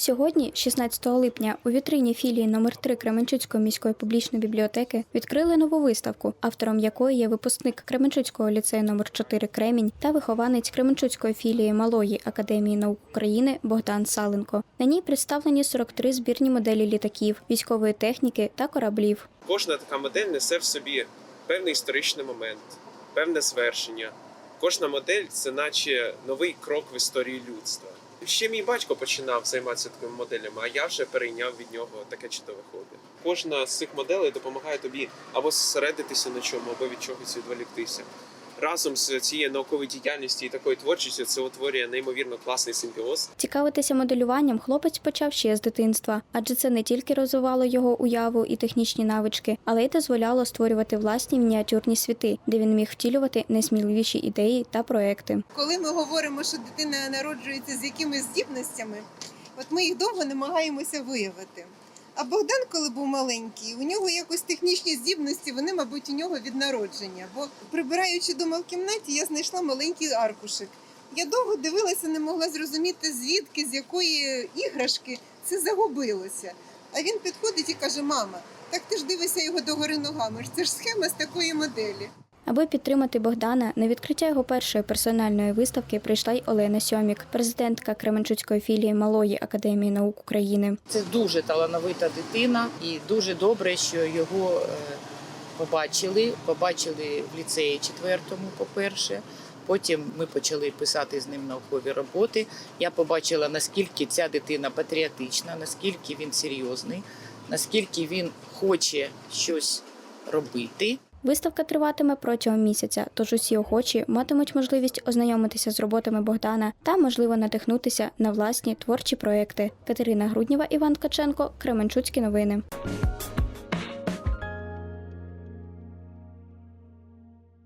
Сьогодні, 16 липня, у вітрині філії номер 3 Кременчуцької міської публічної бібліотеки відкрили нову виставку, автором якої є випускник Кременчуцького ліцею номер 4 Кремінь та вихованець Кременчуцької філії Малої академії наук України Богдан Саленко. На ній представлені 43 збірні моделі літаків, військової техніки та кораблів. Кожна така модель несе в собі певний історичний момент, певне звершення. Кожна модель це наче новий крок в історії людства. Ще мій батько починав займатися такими моделями, а я вже перейняв від нього таке чудове хобі. Кожна з цих моделей допомагає тобі або зосередитися на чому, або від чогось відволіктися. Разом з цією науковою діяльністю і такою творчістю це утворює неймовірно класний симбіоз, Цікавитися моделюванням хлопець почав ще з дитинства, адже це не тільки розвивало його уяву і технічні навички, але й дозволяло створювати власні мініатюрні світи, де він міг втілювати найсміливіші ідеї та проекти. Коли ми говоримо, що дитина народжується з якимись здібностями, от ми їх довго намагаємося виявити. А Богдан, коли був маленький, у нього якось технічні здібності, вони, мабуть, у нього від народження. Бо прибираючи дома в кімнаті, я знайшла маленький аркушик. Я довго дивилася, не могла зрозуміти, звідки, з якої іграшки це загубилося. А він підходить і каже: Мама, так ти ж дивишся його догори ногами. Це ж схема з такої моделі. Аби підтримати Богдана, на відкриття його першої персональної виставки прийшла й Олена Сьомік, президентка Кременчуцької філії Малої академії наук України. Це дуже талановита дитина, і дуже добре, що його е, побачили. Побачили в ліцеї четвертому, по-перше. Потім ми почали писати з ним наукові роботи. Я побачила, наскільки ця дитина патріотична, наскільки він серйозний, наскільки він хоче щось робити. Виставка триватиме протягом місяця, тож усі охочі матимуть можливість ознайомитися з роботами Богдана та, можливо, надихнутися на власні творчі проекти. Катерина Груднєва, Іван Ткаченко, Кременчуцькі новини.